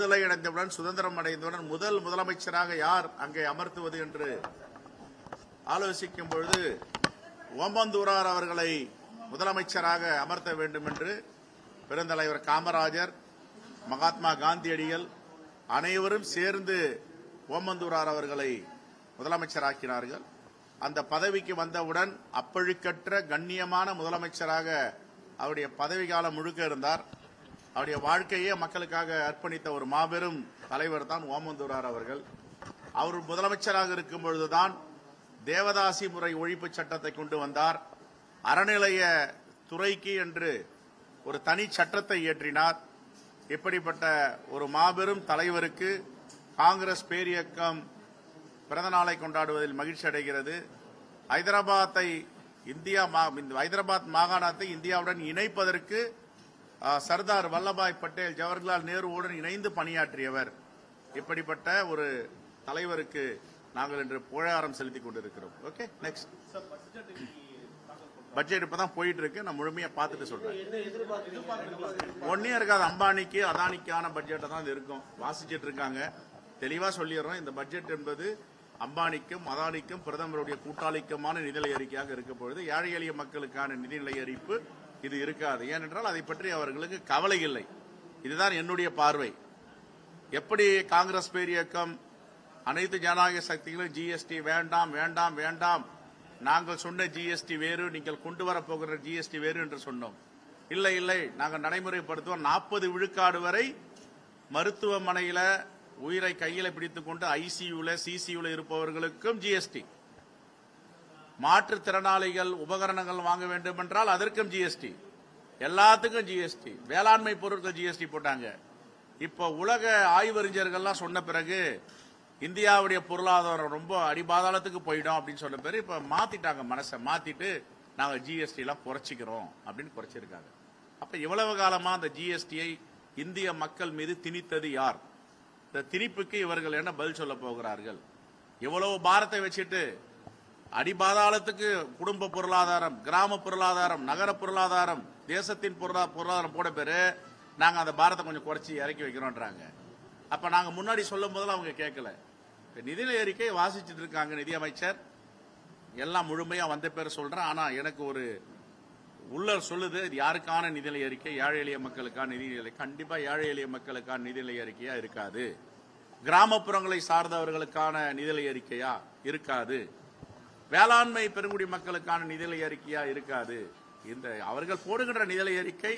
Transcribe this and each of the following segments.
விடுதலை அடைந்தவுடன் சுதந்திரம் அடைந்தவுடன் முதல் முதலமைச்சராக யார் அங்கே அமர்த்துவது என்று ஆலோசிக்கும் பொழுது ஓம்பந்தூரார் அவர்களை முதலமைச்சராக அமர்த்த வேண்டும் என்று பெருந்தலைவர் காமராஜர் மகாத்மா காந்தியடிகள் அனைவரும் சேர்ந்து ஓமந்தூரார் அவர்களை முதலமைச்சராக்கினார்கள். அந்த பதவிக்கு வந்தவுடன் அப்பழுக்கற்ற கண்ணியமான முதலமைச்சராக அவருடைய பதவி காலம் முழுக்க இருந்தார். அவருடைய வாழ்க்கையே மக்களுக்காக அர்ப்பணித்த ஒரு மாபெரும் தலைவர் தான் ஓமந்தூரார் அவர்கள். அவர் முதலமைச்சராக இருக்கும் பொழுதுதான் தேவதாசி முறை ஒழிப்பு சட்டத்தை கொண்டு வந்தார். அறநிலைய துறைக்கு என்று ஒரு தனி சட்டத்தை இயற்றினார். இப்படிப்பட்ட ஒரு மாபெரும் தலைவருக்கு காங்கிரஸ் பேரியக்கம் பிறந்த நாளை கொண்டாடுவதில் மகிழ்ச்சி அடைகிறது. ஹைதராபாத்தை இந்தியா மா- இந்த ஹைதராபாத் மாகாணத்தை இந்தியாவுடன் இணைப்பதற்கு சர்தார் வல்லபாய் பட்டேல் ஜவஹர்லால் நேருவுடன் இணைந்து பணியாற்றியவர். இப்படிப்பட்ட ஒரு தலைவருக்கு நாங்கள் இன்று புகழாரம் செலுத்திக் கொண்டிருக்கிறோம். ஓகே நெக்ஸ்ட் பட்ஜெட் இப்பதான் போயிட்டு இருக்கு நான் முழுமையா பார்த்துட்டு சொல்றேன். ஒன்னே இருக்காது. அம்பானிக்கு அதானிக்கான பட்ஜெட்டை தான் இது இருக்கும். வாசிச்சிட்டு இருக்காங்க. தெளிவா சொல்லிடுறோம். இந்த பட்ஜெட் என்பது அம்பானிக்கும் அதானிக்கும் பிரதமருடைய கூட்டாளிக்குமான நிதிநிலை அறிக்கையாக இருக்க பொழுது ஏழை எளிய மக்களுக்கான நிதிநிலை அறிப்பு இது இருக்காது. ஏனென்றால் அதை பற்றி அவர்களுக்கு கவலை இல்லை. இதுதான் என்னுடைய பார்வை. எப்படி காங்கிரஸ் பேரியக்கம் அனைத்து ஜனநாயக சக்திகளும் ஜிஎஸ்டி வேண்டாம் வேண்டாம் வேண்டாம். நாங்கள் சொன்ன ஜிஎஸ்டி வேறு நீங்கள் கொண்டு வரப்போகிற ஜிஎஸ்டி வேறு என்று சொன்னோம். இல்லை இல்லை. நாங்கள் நடைமுறைப்படுத்துவோம். நாற்பது விழுக்காடு வரை மருத்துவமனையில் உயிரை கையில் பிடித்துக்கொண்டு ஐசியூவில் சிசியூவில் இருப்பவர்களுக்கும் ஜிஎஸ்டி மாற்றுத்திறனாளிகள் உபகரணங்கள் வாங்க வேண்டும் என்றால் அதற்கும் ஜிஎஸ்டி எல்லாத்துக்கும் ஜிஎஸ்டி வேளாண்மை பொருட்கள் ஜிஎஸ்டி போட்டாங்க. இப்போ உலக ஆய்வறிஞர்கள்லாம் சொன்ன பிறகு இந்தியாவுடைய பொருளாதாரம் ரொம்ப அடிபாதாளத்துக்கு போயிடும் அப்படின்னு சொன்ன பிறகு இப்போ மாத்திட்டாங்க மனசை. மாத்திட்டு நாங்கள் ஜிஎஸ்டி குறைச்சிக்கிறோம் அப்படின்னு குறைச்சிருக்காங்க. அப்போ இவ்வளவு காலமாக அந்த ஜிஎஸ்டியை இந்திய மக்கள் மீது திணித்தது யார்? இந்த திணிப்புக்கு இவர்கள் என்ன பதில் சொல்ல போகிறார்கள்? எவ்வளவு பாரத்தை வச்சுட்டு அடிபாதாளத்துக்கு குடும்ப பொருளாதாரம் கிராம பொருளாதாரம் நகர பொருளாதாரம் தேசத்தின் பொருளா- பொருளாதாரம் போட பேரு நாங்கள் அந்த பாரத்தை கொஞ்சம் குறைச்சி இறக்கி வைக்கிறோன்றாங்க. அப்போ நாங்கள் முன்னாடி சொல்லும் போதெல்லாம் அவங்க கேட்கல. இப்போ நிதிநிலை அறிக்கையை வாசிச்சுட்டு இருக்காங்க நிதியமைச்சர் எல்லாம் முழுமையாக வந்த பேர் சொல்கிறேன் ஆனால் எனக்கு ஒரு உள்ள சொல்லுது இது யாருக்கான நிதிநிலை அறிக்கை ஏழை எளிய மக்களுக்கான நிதிநிலை கண்டிப்பாக ஏழை எளிய மக்களுக்கான நிதிநிலை அறிக்கையாக இருக்காது. கிராமப்புறங்களை சார்ந்தவர்களுக்கான நிதிநிலை அறிக்கையா இருக்காது. வேளாண்மை பெருங்குடி மக்களுக்கான நிதிநிலை அறிக்கையா இருக்காது. இந்த அவர்கள் போடுகின்ற நிதிநிலை அறிக்கை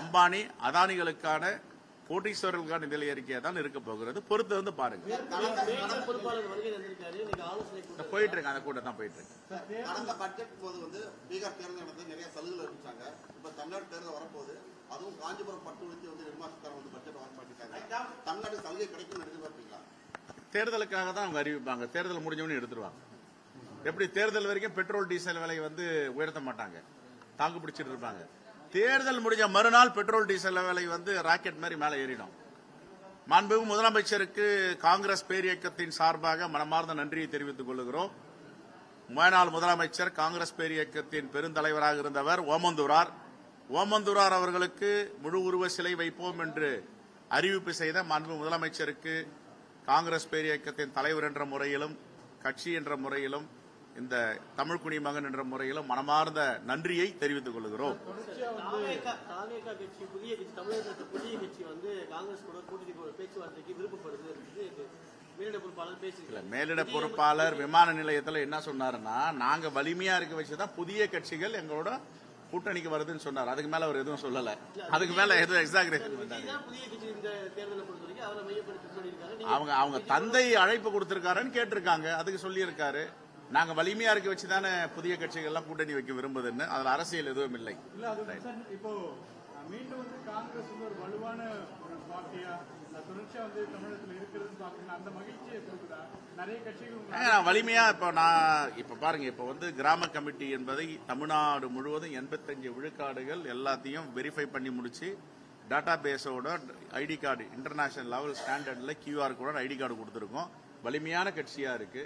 அம்பானி அதானிகளுக்கான கோட்டீஸ்வரர்களுக்கான நிதிநிலை அறிக்கையா தான் இருக்க போகிறது. பொறுத்து வந்து பாருங்க. போயிட்டு இருக்கு அந்த கூட்டம் தான் போயிட்டு இருக்கு கடந்த பட்ஜெட் போது வந்து பீகார் தேர்தல் நடந்து நிறைய சலுகைகள் அறிவிச்சாங்க இப்ப தமிழ்நாடு தேர்தல் வரப்போகுது. அதுவும் காஞ்சிபுரம் பட்டு வந்து நிர்மலா சீதாராமன் வந்து பட்ஜெட் வாங்க மாட்டேங்காங்க தமிழ்நாடு சலுகை கிடைக்கும் எதிர்பார்ப்பீங்களா தேர்தலுக்காக தான் அவங்க அறிவிப்பாங்க. தேர்தல் முடிஞ்சவொடனே எடுத்துருவாங்க. எப்படி தேர்தல் வரைக்கும் பெட்ரோல் டீசல் விலை வந்து உயர்த்த மாட்டாங்க. தாக்கு பிடிச்சிட்டு இருப்பாங்க. தேர்தல் முடிஞ்ச மறுநாள் பெட்ரோல் டீசல் விலை வந்து ராக்கெட் மாதிரி மேலே ஏறிடும். மாண்புமிகு முதலமைச்சருக்கு காங்கிரஸ் பேரியக்கத்தின் சார்பாக மனமார்ந்த நன்றியை தெரிவித்துக் கொள்கிறோம். முன்னாள் முதலமைச்சர் காங்கிரஸ் பேரியக்கத்தின் பெருந்தலைவராக இருந்தவர் ஓமந்தூரார். ஓமந்தூரார் அவர்களுக்கு முழு உருவ சிலை வைப்போம் என்று அறிவிப்பு செய்த மாண்பு முதலமைச்சருக்கு காங்கிரஸ் பேரியக்கத்தின் தலைவர் என்ற முறையிலும் கட்சி என்ற முறையிலும் இந்த தமிழ் குடிமகன் என்ற முறையிலும் மனமார்ந்த நன்றியை தெரிவித்துக் கொள்கிறோம். மேலிட பொறுப்பாளர் விமான நிலையத்தில் என்ன சொன்னாருன்னா நாங்க வலிமையா இருக்க வச்சுதான் புதிய கட்சிகள் எங்களோட கூட்டணிக்கு வருதுன்னு சொன்னார். அதுக்கு மேல அவர் எதுவும் சொல்லல. அதுக்கு மேல எதுவும் எக்ஸாகரேஷன் அவங்க அவங்க தந்தை அழைப்பு கொடுத்திருக்காருன்னு கேட்டிருக்காங்க. அதுக்கு சொல்லியிருக்காரு. நாங்க வலிமையா இருக்க வச்சுதானே புதிய கட்சிகள்லாம் கூட்டணி வைக்க விரும்புதுன்னு. அதுல அரசியல் எதுவும் இல்லை. இப்போ மீண்டும் வந்து காங்கிரஸ் வந்து ஒரு வலுவான பார்ட்டியா தொடர்ச்சியா வந்து தமிழகத்துல இருக்கிறதுன்னு பாக்குறீங்க அந்த மகிழ்ச்சியை கொடுக்குதா? நிறைய கட்சிகள் வலிமையா இப்ப நான் இப்ப பாருங்க இப்ப வந்து கிராம கமிட்டி என்பதை தமிழ்நாடு முழுவதும் எண்பத்தஞ்சு விழுக்காடுகள் எல்லாத்தையும் வெரிஃபை பண்ணி முடிச்சு டேட்டா பேஸோட ஐடி கார்டு இன்டர்நேஷனல் லெவல் ஸ்டாண்டர்ட்ல கியூஆர் கூட ஐடி கார்டு கொடுத்துருக்கோம். வலிமையான கட்சியா இருக்கு.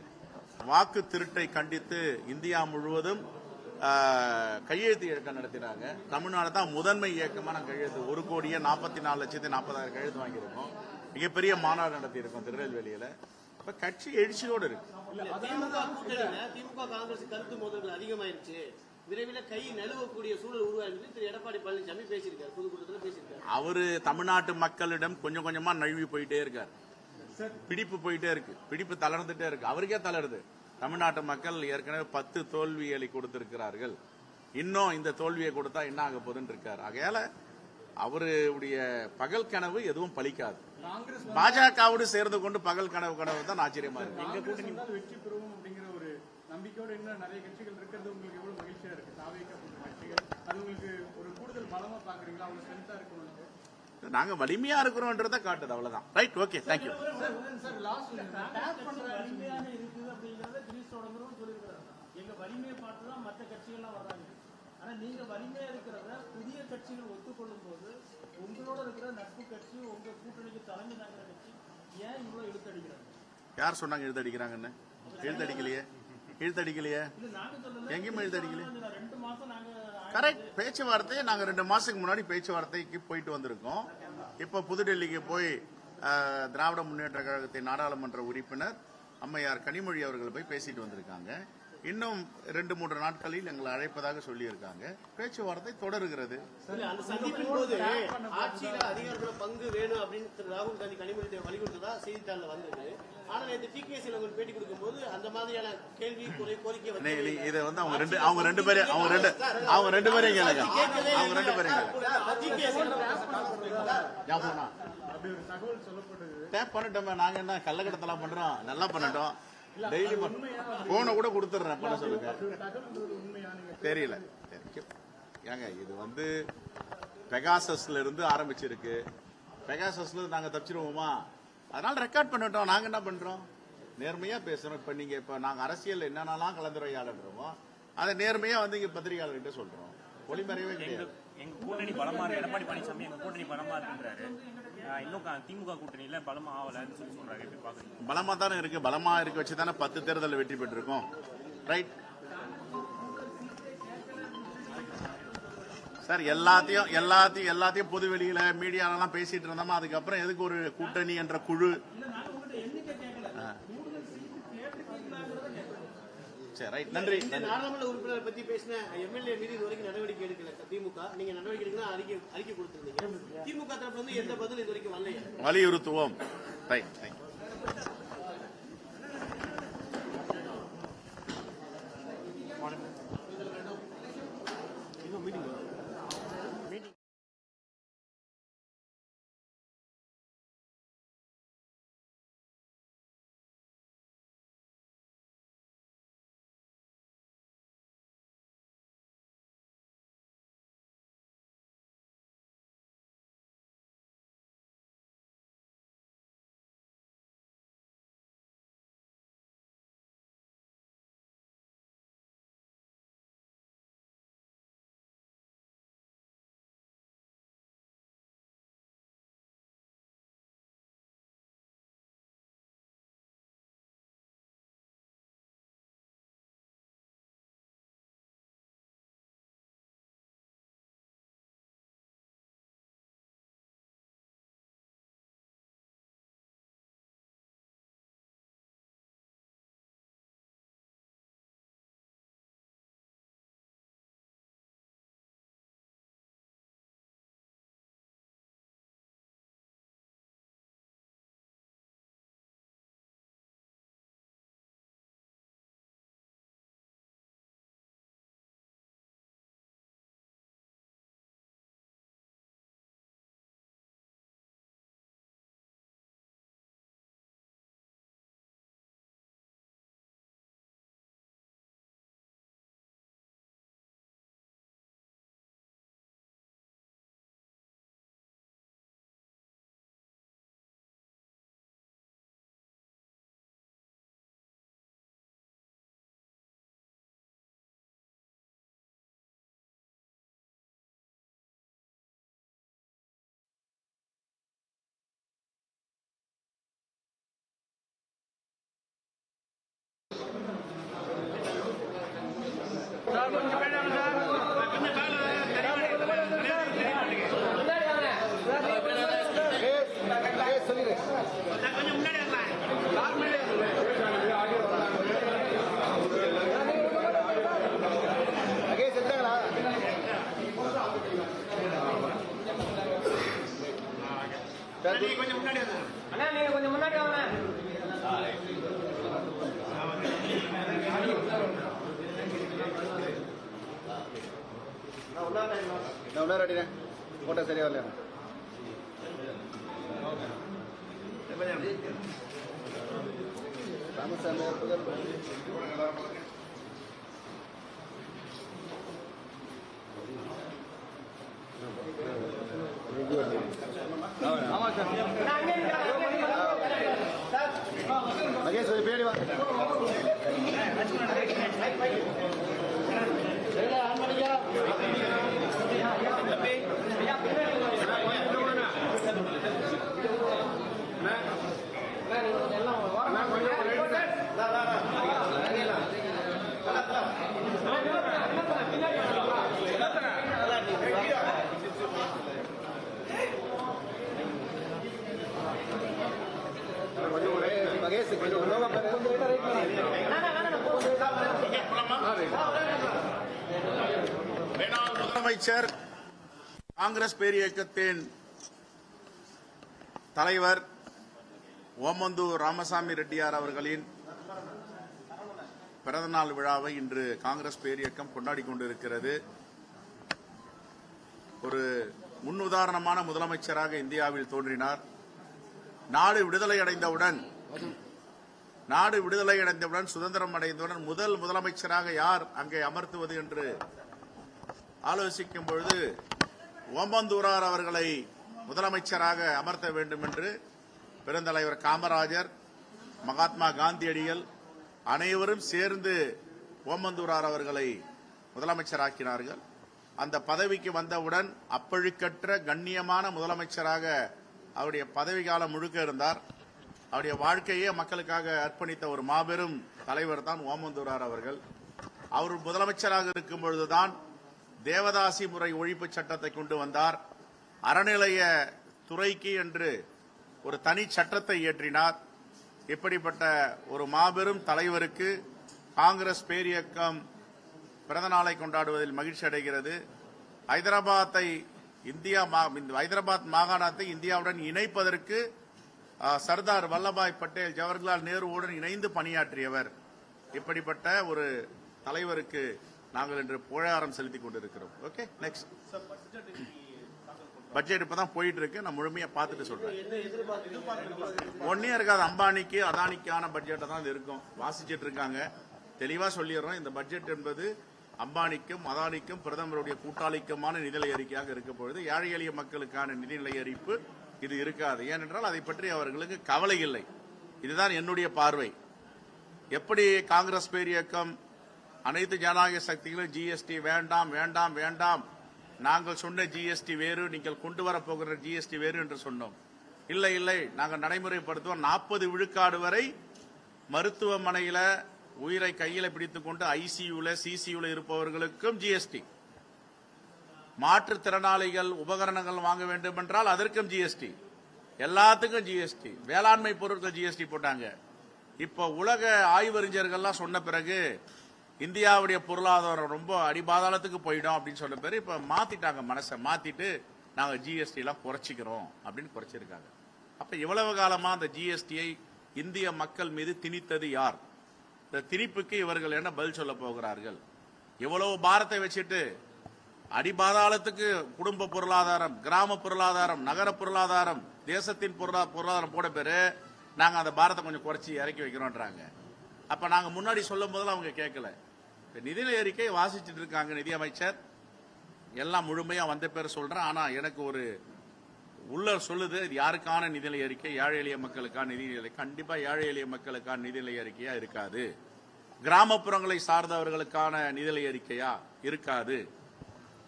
வாக்கு திருட்டை கண்டித்து இந்தியா முழுவதும் கையெழுத்து இயக்கம் நடத்தினாங்க. தமிழ்நாடு தான் முதன்மை இயக்கமா நாங்கள் கையெழுத்து ஒரு கோடியே நாற்பத்தி நாலு லட்சத்தி நாற்பதாயிரம் கையெழுத்து வாங்கியிருக்கோம். மிகப்பெரிய மாநாடு நடத்தி இருக்கோம் திருநெல்வேலியில. இப்ப கட்சி எழுச்சியோடு இருக்கு. திமுக காங்கிரஸ் கருத்து மோதல்கள் அதிகமாயிருச்சு. விரைவில் கை நழுவக்கூடிய சூழல் உருவாயிருக்கு திரு. எடப்பாடி பழனிசாமி பேசியிருக்காரு பொதுக்கூட்டத்தில் பேசியிருக்காரு. அவரு தமிழ்நாட்டு மக்களிடம் கொஞ்சம் கொஞ்சமா நழுவி போயிட்டே இருக்கார். பிடிப்பு போயிட்டே இருக்கு. பிடிப்பு தளர்ந்துட்டே இருக்கு. அவருக்கே தளருது. தமிழ்நாட்டு மக்கள் ஏற்கனவே பத்து தோல்விகளை கொடுத்திருக்கிறார்கள். இன்னும் இந்த தோல்வியை கொடுத்தா என்ன ஆக போகுதுன்னு இருக்கார். ஆகையால அவருடைய பகல் கனவு எதுவும் பலிக்காது பாஜகவோடு சேர்ந்து கொண்டு பகல் கனவு கனவு தான் ஆச்சரியமா இருக்கு. எங்க கூட்டணி வெற்றி பெறுவோம் அப்படிங்கிற ஒரு நம்பிக்கையோட இன்னும் நிறைய கட்சிகள் இருக்கிறது. உங்களுக்கு எவ்வளவு மகிழ்ச்சியா இருக்கு? கட்சிகள். அது உங்களுக்கு ஒரு கூடுதல் பலமா பாக்குறீங்களா அவங்க ஸ்ட்ரென்த்தா உங்களுக்கு நாங்க வலிமையா இருக்கிறோன்றத காட்டுது அவ்வளவுதான். ரைட் ஓகே தேங்க்யூ நீங்க வலிமையா இருக்கிறத புதிய கட்சிகள் ஒத்துக்கொள்ளும் போது உங்களோட இருக்கிற நட்பு கட்சி உங்க கூட்டணிக்கு தலைமை தாங்குற கட்சி ஏன் இவ்வளவு இழுத்தடிக்கிறாங்க? யார் சொன்னாங்க இழுத்தடிக்கிறாங்கன்னு? இழுத்தடிக்கலையே. இழுத்தடிக்கலையே? எங்கேயுமே இழுத்தடிக்கலையே? கரெக்ட் பேச்சுவார்த்தை நாங்க ரெண்டு மாசத்துக்கு முன்னாடி பேச்சுவார்த்தைக்கு போயிட்டு வந்திருக்கோம். இப்ப புதுடெல்லிக்கு போய் திராவிட முன்னேற்ற கழகத்தின் நாடாளுமன்ற உறுப்பினர் அம்மையார் கனிமொழி அவர்கள் போய் பேசிட்டு வந்திருக்காங்க. இன்னும் ரெண்டு மூன்று நாட்களில் எங்களை அழைப்பதாக சொல்லியிருக்காங்க. பேச்சுவார்த்தை தொடருகிறது. போது ஆட்சியில அதிகாரத்துல பங்கு வேணும் அப்படின்னு திரு ராகுல் காந்தி கனிமொழி வலியுறுத்ததா செய்தித்தாள்ல வந்தது. ஆனா நேற்று டி. கே. அவங்க பேட்டி கொடுக்கும்போது அந்த மாதிரியான கேள்வி குறை கோரிக்கை. இதை வந்து அவங்க ரெண்டு அவங்க ரெண்டு பேரும் அவங்க ரெண்டு அவங்க ரெண்டு கேளுங்க. அவங்க ரெண்டு பேரையும் கேளுங்க. தகவல் சொல்லப்படுது டேப் பண்ணிட்டோமே நாங்க என்ன கள்ளக்கடத்தலாம் பண்றோம்? நல்லா பண்ணட்டும். டெய்லி போனை கூட கொடுத்துட்றேன் பண்ண சொல்லுங்க. தெரியல. தெரி- ஏங்க இது வந்து பெகாசஸ்ல இருந்து ஆரம்பிச்சிருக்கு. பெகாசஸ்ல இருந்து நாங்க தப்பிச்சிருவோமா? அதனால ரெக்கார்ட் பண்ணிட்டோம். நாங்க என்ன பண்றோம்? நேர்மையா பேசுறோம். இப்ப நீங்க இப்ப நாங்க அரசியல் என்னென்னலாம் கலந்துரையாடுறோமோ அதை நேர்மையா வந்து இங்க பத்திரிகையாளர்கிட்ட சொல்றோம். ஒளிமறைவே கிடையாது. எங்க கூட்டணி பலமா இருக்கு. எடப்பாடி பழனிசாமி எங்க கூட்டணி பலமா இருக்குன்றாரு. இன்னும் திமுக கூட்டணியில பலமா ஆகலன்னு சொல்லி சொல்றாரு எப்படி பாக்குறீங்க பலமா தானே இருக்கு. பலமா இருக்க வச்சு தானே பத்து தேர்தலில் வெற்றி பெற்றிருக்கோம். ரைட் சார் எல்லாத்தையும் எல்லாத்தையும் எல்லாத்தையும் பொது வெளியில மீடியாலலாம் பேசிட்டு இருந்தோமா? அதுக்கப்புறம் எதுக்கு ஒரு கூட்டணி என்ற குழு சரி ரைட் நன்றி நாடாளுமன்ற உறுப்பினரை பத்தி பேசின எம்எல்ஏ மீது இது வரைக்கும் நடவடிக்கை எடுக்கல திமுக. நீங்க நடவடிக்கை எடுக்கணும் அறிக்கை அறிக்கை கொடுத்திருந்தீங்க. திமுக தரப்புல இருந்து எந்த பதில் இது வரைக்கும் வரலையா? வலியுறுத்துவோம். Right thank you நான் உள்ளார அடிக்கிறேன் போட்டோ சரியா வரலையா ராமசாமி மகேஷ் ஒரு பேடி வா ஒரே மகேஷ் கொஞ்சம் உள்ளவா பாரு முதலமைச்சர் காங்கிரஸ் பேரியக்கத்தின் தலைவர் ஓமந்தூர் ராமசாமி ரெட்டியார் அவர்களின் பிறந்தநாள் விழாவை இன்று காங்கிரஸ் பேரியக்கம் கொண்டாடி கொண்டிருக்கிறது. ஒரு முன்னுதாரணமான முதலமைச்சராக இந்தியாவில் தோன்றினார். நாடு விடுதலை அடைந்தவுடன் நாடு விடுதலை அடைந்தவுடன் சுதந்திரம் அடைந்தவுடன் முதல் முதலமைச்சராக யார் அங்கே அமர்த்துவது என்று ஆலோசிக்கும் பொழுது ஓம்பந்தூரார் அவர்களை முதலமைச்சராக அமர்த்த வேண்டும் என்று பெருந்தலைவர் காமராஜர் மகாத்மா காந்தியடிகள் அனைவரும் சேர்ந்து ஓமந்தூரார் அவர்களை முதலமைச்சராக்கினார்கள். அந்த பதவிக்கு வந்தவுடன் அப்பழுக்கற்ற கண்ணியமான முதலமைச்சராக அவருடைய பதவி காலம் முழுக்க இருந்தார். அவருடைய வாழ்க்கையே மக்களுக்காக அர்ப்பணித்த ஒரு மாபெரும் தலைவர் தான் ஓமந்தூரார் அவர்கள். அவர் முதலமைச்சராக இருக்கும் பொழுதுதான் தேவதாசி முறை ஒழிப்பு சட்டத்தை கொண்டு வந்தார். அறநிலைய துறைக்கு என்று ஒரு தனி சட்டத்தை இயற்றினார். இப்படிப்பட்ட ஒரு மாபெரும் தலைவருக்கு காங்கிரஸ் பேரியக்கம் பிறந்த நாளை கொண்டாடுவதில் மகிழ்ச்சி அடைகிறது. ஹைதராபாத்தை இந்தியா மா- இந்த ஹைதராபாத் மாகாணத்தை இந்தியாவுடன் இணைப்பதற்கு சர்தார் வல்லபாய் பட்டேல் ஜவஹர்லால் நேருவுடன் இணைந்து பணியாற்றியவர். இப்படிப்பட்ட ஒரு தலைவருக்கு நாங்கள் இன்று புகழாரம் செலுத்திக் கொண்டிருக்கிறோம். ஓகே நெக்ஸ்ட் பட்ஜெட் இப்பதான் போயிட்டு இருக்கு நான் முழுமையா பார்த்துட்டு சொல்றேன். ஒன்னே இருக்காது. அம்பானிக்கு அதானிக்கான பட்ஜெட்டை தான் இது இருக்கும். வாசிச்சிட்டு இருக்காங்க. தெளிவா சொல்லிடுறோம். இந்த பட்ஜெட் என்பது அம்பானிக்கும் அதானிக்கும் பிரதமருடைய கூட்டாளிக்குமான நிதிநிலை அறிக்கையாக இருக்க பொழுது ஏழை எளிய மக்களுக்கான நிதிநிலை அறிவிப்பு இது இருக்காது. ஏனென்றால் அதை பற்றி அவர்களுக்கு கவலை இல்லை. இதுதான் என்னுடைய பார்வை. எப்படி காங்கிரஸ் பேரியக்கம் அனைத்து ஜனநாயக சக்திகளும் ஜிஎஸ்டி வேண்டாம் வேண்டாம் வேண்டாம். நாங்கள் சொன்ன ஜிஎஸ்டி வேறு நீங்கள் கொண்டு வர போகிற ஜிஎஸ்டி வேறு என்று சொன்னோம். இல்லை இல்லை. நாங்கள் நடைமுறைப்படுத்துவோம். நாற்பது விழுக்காடு வரை மருத்துவமனையில் உயிரை கையில் பிடித்துக் கொண்டு ஐசியூல சிசியூல இருப்பவர்களுக்கும் ஜிஎஸ்டி மாற்றுத்திறனாளிகள் உபகரணங்கள் வாங்க வேண்டும் என்றால் அதற்கும் ஜிஎஸ்டி எல்லாத்துக்கும் ஜிஎஸ்டி வேளாண்மை பொருட்கள் ஜிஎஸ்டி போட்டாங்க. இப்போ உலக ஆய்வறிஞர்கள்லாம் சொன்ன பிறகு இந்தியாவுடைய பொருளாதாரம் ரொம்ப அடிபாதாளத்துக்கு போயிடும் அப்படின்னு சொன்ன பேர் இப்ப மாத்திட்டாங்க மனசை. மாத்திட்டு நாங்கள் ஜிஎஸ்டி எல்லாம் குறைச்சிக்கிறோம் அப்படின்னு குறைச்சிருக்காங்க. அப்ப இவ்வளவு காலமா அந்த ஜிஎஸ்டியை இந்திய மக்கள் மீது திணித்தது யார்? இந்த திணிப்புக்கு இவர்கள் என்ன பதில் சொல்ல போகிறார்கள்? இவ்வளவு பாரத்தை வச்சுட்டு அடிபாதாளத்துக்கு குடும்ப பொருளாதாரம் கிராம பொருளாதாரம் நகர பொருளாதாரம் தேசத்தின் பொருளா- பொருளாதாரம் போட பேரு நாங்கள் அந்த பாரத்தை கொஞ்சம் குறைச்சி இறக்கி வைக்கிறோன்றாங்க. அப்ப நாங்க முன்னாடி சொல்லும் போதெல்லாம் அவங்க கேட்கல. இப்ப நிதிநிலை அறிக்கை வாசிச்சுட்டு இருக்காங்க நிதியமைச்சர் எல்லாம் முழுமையா வந்த பேர் சொல்றேன். ஆனா எனக்கு ஒரு உள்ள சொல்லுது இது யாருக்கான நிதிநிலை அறிக்கை? ஏழை எளிய மக்களுக்கான நிதிநிலை கண்டிப்பாக கண்டிப்பா ஏழை எளிய மக்களுக்கான நிதிநிலை அறிக்கையா இருக்காது. கிராமப்புறங்களை சார்ந்தவர்களுக்கான நிதிநிலை அறிக்கையா இருக்காது.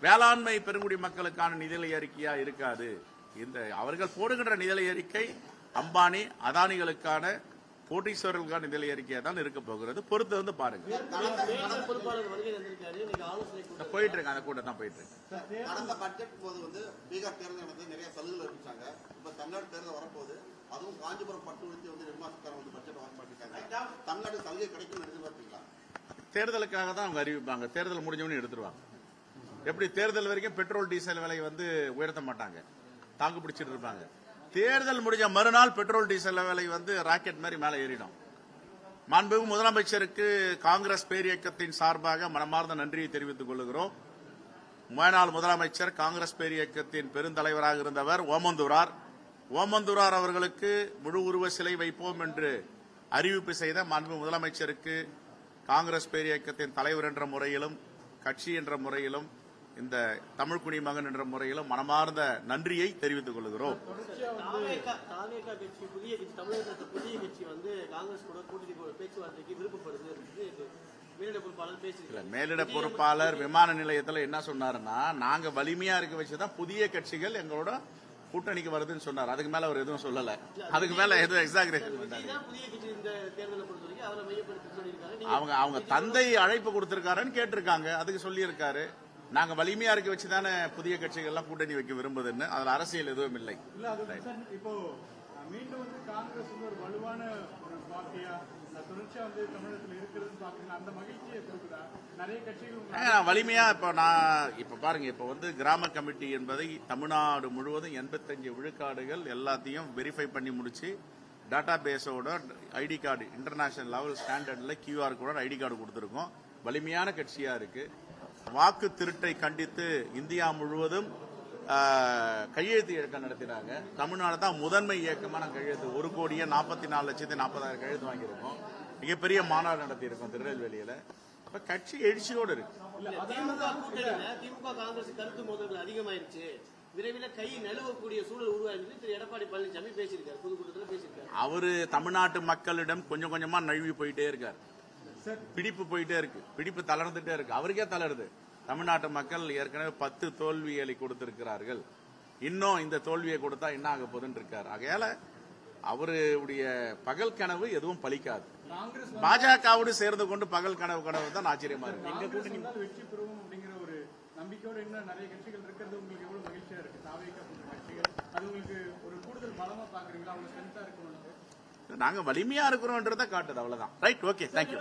வேளாண்மை பெருங்குடி மக்களுக்கான நிதிநிலை அறிக்கையா இருக்காது. இந்த அவர்கள் போடுகின்ற நிதிநிலை அறிக்கை அம்பானி அதானிகளுக்கான கோட்டீஸ்வரர்களுக்கான நிதிநிலை அறிக்கையா தான் இருக்க போகிறது. பொறுத்து வந்து பாருங்க. போயிட்டு இருக்கு அந்த கூட்டம் தான் போயிட்டு இருக்கு கடந்த பட்ஜெட் போது வந்து பீகார் தேர்தல் நடந்து நிறைய சலுகைகள் அறிவிச்சாங்க இப்ப தமிழ்நாடு தேர்தல் வரப்போகுது. அதுவும் காஞ்சிபுரம் பட்டு உடுத்தி வந்து நிர்மலா சீதாராமன் வந்து பட்ஜெட் வாங்க மாட்டேங்காங்க தமிழ்நாடு சலுகை கிடைக்கும் எதிர்பார்ப்பீங்களா? தேர்தலுக்காக தான் அவங்க அறிவிப்பாங்க. தேர்தல் முடிஞ்சவனே எடுத்துருவாங்க. எப்படி? தேர்தல் வரைக்கும் பெட்ரோல் டீசல் விலை வந்து உயர்த்த மாட்டாங்க. தாக்கு பிடிச்சிட்டு இருப்பாங்க. தேர்தல் முடிஞ்ச மறுநாள் பெட்ரோல் டீசல் விலை வந்து ராக்கெட் மாதிரி மேலே ஏறிடும். மாண்புமிகு முதலமைச்சருக்கு காங்கிரஸ் பேரியக்கத்தின் சார்பாக மனமார்ந்த நன்றியை தெரிவித்துக் கொள்கிறோம். முன்னாள் முதலமைச்சர் காங்கிரஸ் பேரியக்கத்தின் பெருந்தலைவராக இருந்தவர் ஓமந்தூரார். ஓமந்தூரார் அவர்களுக்கு முழு உருவ சிலை வைப்போம் என்று அறிவிப்பு செய்த மாண்பு முதலமைச்சருக்கு காங்கிரஸ் பேரியக்கத்தின் தலைவர் என்ற முறையிலும் கட்சி என்ற முறையிலும் இந்த தமிழ் குடிமகன் என்ற முறையிலும் மனமார்ந்த நன்றியை தெரிவித்துக் கொள்கிறோம். மேலிட பொறுப்பாளர் விமான நிலையத்துல என்ன சொன்னாருன்னா நாங்க வலிமையா இருக்க வச்சுதான் புதிய கட்சிகள் எங்களோட கூட்டணிக்கு வருதுன்னு சொன்னார். அதுக்கு மேல அவர் எதுவும் சொல்லல. அதுக்கு மேல எதுவும் எக்ஸாகரேஷன் அவங்க அவங்க தந்தை அழைப்பு கொடுத்திருக்காருன்னு கேட்டிருக்காங்க. அதுக்கு சொல்லியிருக்காரு. நாங்க வலிமையா இருக்க வச்சுதானே புதிய கட்சிகள் எல்லாம் கூட்டணி வைக்க விரும்புதுன்னு. அதுல அரசியல் எதுவும் இல்லை. இப்போ மீண்டும் வந்து காங்கிரஸ் ஒரு வலுவான ஒரு பார்ட்டியா வலிமையா இப்ப நான் இப்ப பாருங்க இப்ப வந்து கிராம கமிட்டி என்பதை தமிழ்நாடு முழுவதும் எண்பத்தஞ்சு விழுக்காடுகள் எல்லாத்தையும் வெரிஃபை பண்ணி முடிச்சு டேட்டா பேஸோட ஐடி கார்டு இன்டர்நேஷனல் லெவல் ஸ்டாண்டர்ட்ல கியூஆர் கூட ஐடி கார்டு கொடுத்துருக்கோம். வலிமையான கட்சியா இருக்கு. வாக்கு திருட்டை கண்டித்து இந்தியா முழுவதும் கையெழுத்து இயக்கம் நடத்தினாங்க. தமிழ்நாடு தான் முதன்மை இயக்கமான கையெழுத்து ஒரு கோடியே நாற்பத்தி நாலு லட்சத்தி நாற்பதாயிரம் கையெழுத்து வாங்கியிருக்கோம். மிகப்பெரிய மாநாடு நடத்தியிருக்கோம் திருநெல்வேலியில. இப்ப கட்சி எழுச்சியோடு இருக்கு. திமுக காங்கிரஸ் கருத்து மோதல்கள் அதிகமாயிருச்சு. விரைவில் கை நழுவக்கூடிய சூழல் உருவாயிருக்கு. திரு. எடப்பாடி பழனிசாமி பேசியிருக்காரு பொதுக்கூட்டத்தில் பேசியிருக்காரு. அவரு தமிழ்நாட்டு மக்களிடம் கொஞ்சம் கொஞ்சமா நழுவி போயிட்டே இருக்கார். பிடிப்பு போயிட்டே இருக்கு. பிடிப்பு தளர்ந்துட்டே இருக்கு. அவருக்கே தளருது. தமிழ்நாட்டு மக்கள் ஏற்கனவே பத்து தோல்விகளை கொடுத்திருக்கிறார்கள். இன்னும் இந்த தோல்வியை கொடுத்தா என்ன ஆக போகுதுன்னு இருக்கார். ஆகையால அவருடைய பகல் கனவு எதுவும் பலிக்காது. பாஜகவோடு சேர்ந்து கொண்டு பகல் கனவு கனவு தான் ஆச்சரியமா இருக்கு. வெற்றி பெறுவோம் அப்படிங்கிற ஒரு நம்பிக்கையோட இன்னும் நிறைய கட்சிகள் இருக்கிறது. உங்களுக்கு எவ்வளவு மகிழ்ச்சியா இருக்கு? அது உங்களுக்கு ஒரு கூடுதல் பலமா பாக்குறீங்களா அவங்க ஸ்ட்ரென்த்தா இருக்கணும் நாங்க வலிமையா இருக்கிறோன்றத காட்டுது அவ்வளவுதான். ரைட் ஓகே தேங்க்யூ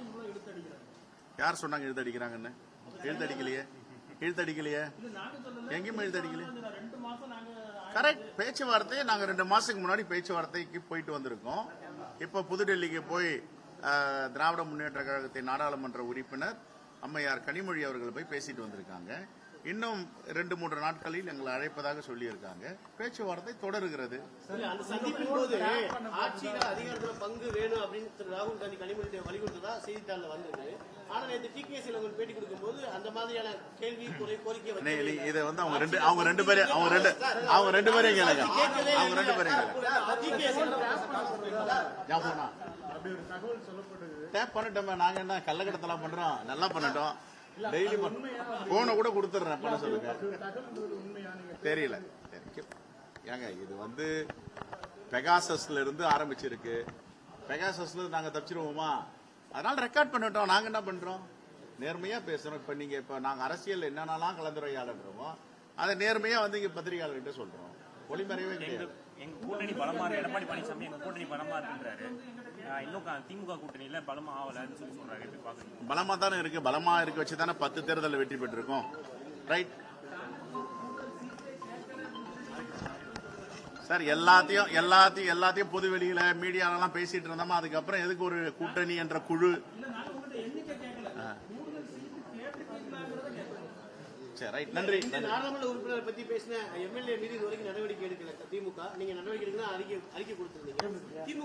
இவ்வளவு இழுத்தடிக்கிறாங்க யார் சொன்னாங்க இது நாங்க சொல்லல. எங்கேயுமே இழுத்தடிக்கலையே இந்த ரெண்டு மாசம் நாங்க கரெக்ட் பேச்சுவார்த்தை நாங்க ரெண்டு மாசத்துக்கு முன்னாடி பேச்சுவார்த்தைக்கு போயிட்டு வந்திருக்கோம். இப்ப புதுடெல்லிக்கு போய் திராவிட முன்னேற்ற கழகத்தின் நாடாளுமன்ற உறுப்பினர் அம்மையார் கனிமொழி அவர்கள் போய் பேசிட்டு வந்திருக்காங்க. இன்னும் ரெண்டு மூன்று நாட்களில் எங்களை அழைப்பதாக சொல்லியிருக்காங்க. பேச்சுவார்த்தை தொடருகிறது. பங்கு வேணும் அப்படின்னு ராகுல் காந்தி கனிமொழி வலியுறுத்ததா செய்தித்தாள்ல வந்தது ஆனா நேற்று டி கே சிலவங்க பேட்டி கொடுக்கும்போது அந்த மாதிரியான கேள்வி குறை கோரிக்கை. இதை வந்து அவங்க ரெண்டு அவங்க ரெண்டு பேரும் அவங்க ரெண்டு அவங்க ரெண்டு பேரையும் கேளுங்க. அவங்க ரெண்டு டேப் பண்ணிட்டோமே நாங்க என்ன கள்ளக்கடத்தலாம் பண்றோம்? நல்லா பண்ணட்டும். டெய்லி போனை கூட கொடுத்துட்றேன் பண்ண சொல்லுங்க? தெரியல. ஏங்க இது வந்து பெகாசஸ்ல இருந்து ஆரம்பிச்சிருக்கு. பெகாசஸ்ல நாங்க தப்பிச்சிருவோமா? அதனால ரெக்கார்ட் பண்ணிட்டோம் நாங்க என்ன பண்றோம்? நேர்மையா பேசுறோம். இப்ப நீங்க இப்ப நாங்க அரசியல் என்னென்னலாம் கலந்துரையாடுறோமோ அதை நேர்மையா வந்து இங்க பத்திரிகையாளர்கிட்ட சொல்றோம். ஒளிமறைவே கிடையாது எங்க கூட்டணி பலமா இருக்கு எடப்பாடி பழனிசாமி எங்க கூட்டணி பலமா இருக்குன்றாரு. இன்னும் திமுக கூட்டணியில பலமா ஆகலன்னு சொல்லி சொல்றாரு எப்படி பாக்குறீங்க பலமா தானே இருக்கு. பலமா இருக்க வச்சு தானே பத்து தேர்தலில் வெற்றி பெற்றிருக்கோம். ரைட் சார் எல்லாத்தையும் எல்லாத்தையும் எல்லாத்தையும் பொது வெளியில மீடியாலலாம் பேசிட்டு இருந்தோமா? அதுக்கப்புறம் எதுக்கு ஒரு கூட்டணி என்ற குழு சரி ரைட் நன்றி நாடாளுமன்ற உறுப்பினர் பத்தி பேசின எம்எல்ஏ மீது இது வரைக்கும் நடவடிக்கை எடுக்கல திமுக. நீங்க நடவடிக்கை எடுக்கணும் அறிக்கை அறிக்கை கொடுத்திருந்தீங்க. திமுக